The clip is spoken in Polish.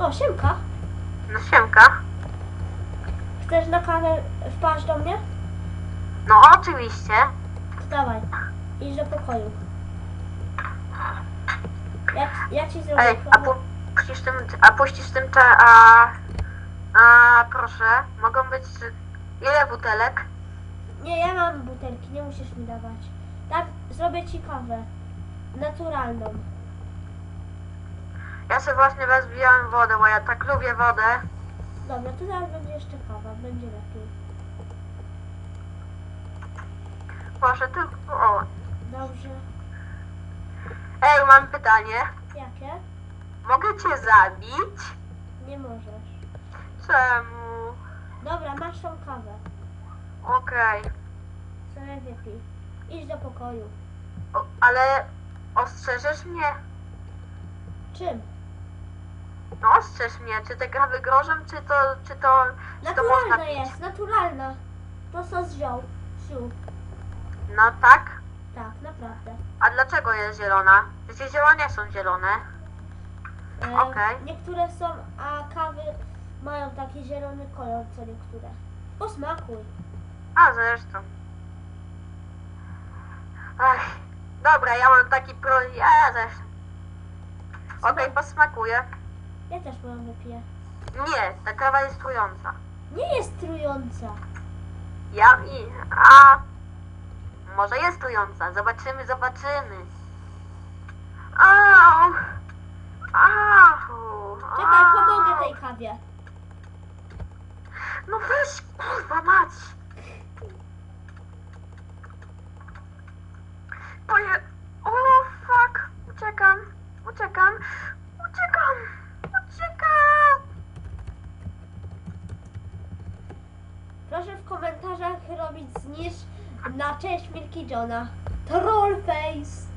O, siemka. No siemka. Chcesz na kawę wpaść do mnie? No oczywiście. To dawaj. Idź do pokoju. Ja, ja ci zrobię Ej, a kawę. puścisz tym, a puścisz tym cze, a, a proszę, mogą być, ile butelek? Nie, ja mam butelki, nie musisz mi dawać. Tak, zrobię ci kawę. Naturalną. Ja sobie właśnie rozbijałem wodę, bo ja tak lubię wodę. Dobra, to zaraz będzie jeszcze kawa, będzie lepiej. Proszę tylko, o. Dobrze. Ej, mam pytanie. Jakie? Mogę cię zabić? Nie możesz. Czemu? Dobra, masz tą kawę. Okej. Sobie wypij. Idź do pokoju. O, Ale ostrzeżesz mnie? Czym? Ostrzeż mnie, czy te kawy grożą, czy to, czy to, czy to można Naturalna pić? jest, naturalna. To co ziół. Ziół. No tak. Tak, naprawdę. A dlaczego jest zielona? Przecież zioła nie są zielone. E, Okej. Niektóre są, a kawy mają taki zielony kolor, co niektóre. Posmakuj. A zresztą. Ach, dobra, ja mam taki pro... Ja zresztą. Okej, posmakuję. Ja też moją wypiję. Nie, ta kawa jest trująca. Nie jest trująca. Ja i... A... Może jest trująca. Zobaczymy, zobaczymy. Au! Au! Czekaj, pomogę tej kawie. No weź, kurwa mać! Poje... O, fuck! Uciekam, uciekam, uciekam, uciekam! Proszę w komentarzach robić zniż na cześć Milky Johna. Trollface.